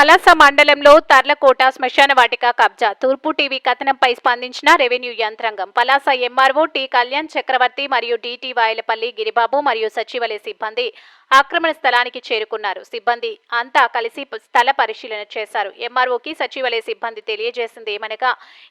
పలాస మండలంలో తర్లకోట శ్మశాన వాటిక కబ్జా. తూర్పు టీవీ కథనంపై స్పందించిన రెవెన్యూ యంత్రాంగం. పలాస ఎంఆర్ఓ టి కళ్యాణ్ చక్రవర్తి మరియు డిటి వాయలపల్లి గిరిబాబు మరియు సచివాలయ సిబ్బంది ఆక్రమణ స్థలానికి చేరుకున్నారు. సిబ్బంది అంతా కలిసి స్థల పరిశీలన చేశారు. ఎంఆర్ఓకి సచివాలయ సిబ్బంది తెలియజేసింది ఏమనగా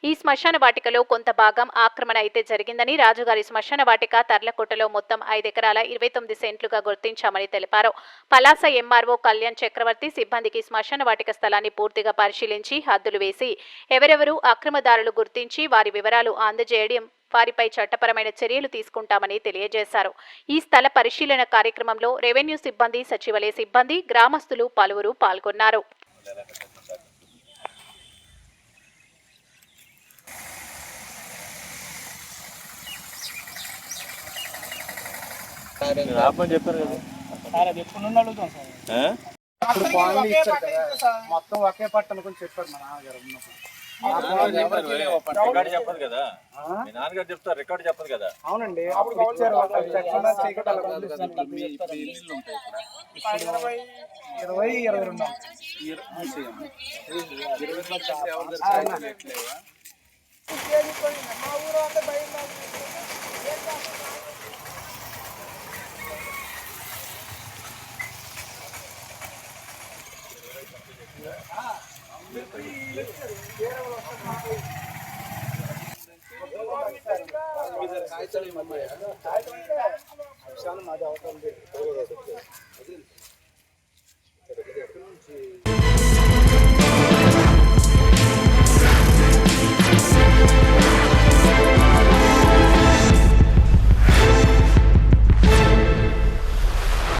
ఈ శ్మశాన వాటికలో కొంత భాగం ఆక్రమణ అయితే జరిగిందని రాజుగారి శ్మశాన వాటిక తర్లకోటలో మొత్తం ఐదు ఎకరాల ఇరవై తొమ్మిది సెంట్లుగా గుర్తించామని తెలిపారు. పలాస ఎంఆర్ఓ కళ్యాణ్ చక్రవర్తి సిబ్బందికి శ్మశాన వాటిక స్థలాన్ని పూర్తిగా పరిశీలించి హద్దులు వేసి ఎవరెవరు అక్రమదారులు గుర్తించి వారి వివరాలు అందజేయడం వారిపై చట్టపరమైన చర్యలు తీసుకుంటామని తెలియజేశారు. ఈ స్థల పరిశీలన కార్యక్రమంలో రెవెన్యూ సిబ్బంది సచివాలయ సిబ్బంది గ్రామస్తులు పలువురు పాల్గొన్నారు. చెప్పారు కదా. సార్ అది ఎప్పుడు నుండి అడుగుతాం సార్? ఇప్పుడు కాలనీ ఇచ్చారు కదా. మొత్తం ఒకే పట్ట అనుకుని చెప్పారు మా నాన్నగారు ఉన్నప్పుడు. రికార్డు చెప్పదు కదా. ఆ? మీ నాన్నగారు చెప్తారు రికార్డు చెప్పదు కదా. అవునండి. అప్పుడు ఇచ్చారు. ఇరవై ఇరవై ఇరవై విషయాలు మాది అవసరం లేదు.